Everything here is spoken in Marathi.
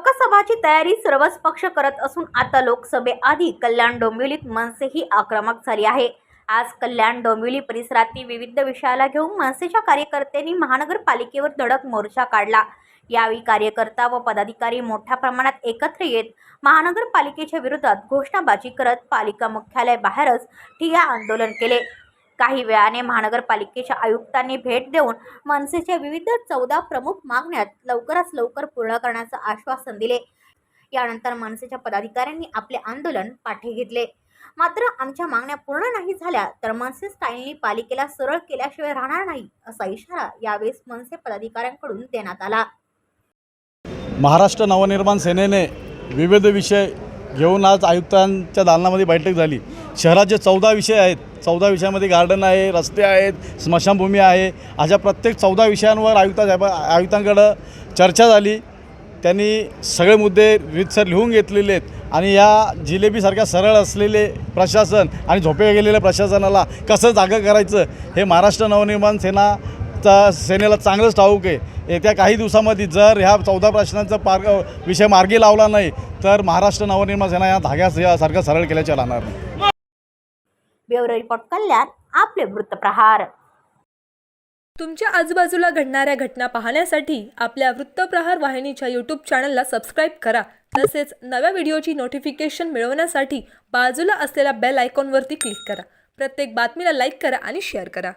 लोकसभाची तयारी सर्वच पक्ष करत असून आता लोकसभेआधी कल्याण डोंबिवलीत मनसेही आक्रमक झाली आहे. आज कल्याण डोंबिवली परिसरातील विविध विषयाला घेऊन मनसेच्या कार्यकर्त्यांनी महानगरपालिकेवर धडक मोर्चा काढला. यावेळी कार्यकर्ता व पदाधिकारी मोठ्या प्रमाणात एकत्र येत महानगरपालिकेच्या विरोधात घोषणाबाजी करत पालिका मुख्यालयाबाहेरच ठिया आंदोलन केले. काही वेळाने महानगरपालिकेच्या आयुक्तांनी भेट देऊन मनसेच्या विविध चौदा प्रमुख मागण्यात लवकरात लवकर पूर्ण करण्याचं आश्वासन दिले. यानंतर मनसेच्या पदाधिकाऱ्यांनी आपले आंदोलन पाठी घेतले. मात्र आमच्या मागण्या पूर्ण नाही झाल्या तर मनसे स्टाईलनी पालिकेला सरळ केल्याशिवाय राहणार नाही असा इशारा यावेळेस मनसे पदाधिकाऱ्यांकडून देण्यात आला. महाराष्ट्र नवनिर्माण सेनेने विविध विषय घेऊन आज आयुक्तांच्या दालनामध्ये बैठक झाली. शहरात जे चौदा विषय आहेत चौदा विषयामध्ये गार्डन आहे रस्ते आहेत स्मशानभूमी आहे अशा प्रत्येक चौदा विषयांवर आयुक्त आयुक्तांकडं चर्चा झाली. त्यांनी सगळे मुद्दे रीतसर लिहून घेतलेले आहेत आणि या जिलेबीसारख्या सरळ असलेले प्रशासन आणि झोपे गेलेल्या प्रशासनाला कसं जागं करायचं हे महाराष्ट्र नवनिर्माण सेनाचा सेनेला चांगलंच ठाऊक आहे. येत्या काही दिवसामध्ये जर ह्या चौदा प्रश्नांचा पार विषय मार्गी लावला नाही तर महाराष्ट्र नवनिर्माण सेना या धाग्यासारखं सरळ केल्याच्या राहणार नाही. ब्युरो रिपोर्ट कल्याण आपले वृत्तप्रहार तुमच्या आजूबाजूला घडणाऱ्या घटना पाहण्यासाठी आपल्या वृत्तप्रहार वाहिनीच्या यूट्यूब चॅनलला सबस्क्राईब करा. तसेच नव्या व्हिडिओची नोटिफिकेशन मिळवण्यासाठी बाजूला असलेल्या बेल आयकॉनवरती क्लिक करा. प्रत्येक बातमीला लाईक करा आणि शेअर करा.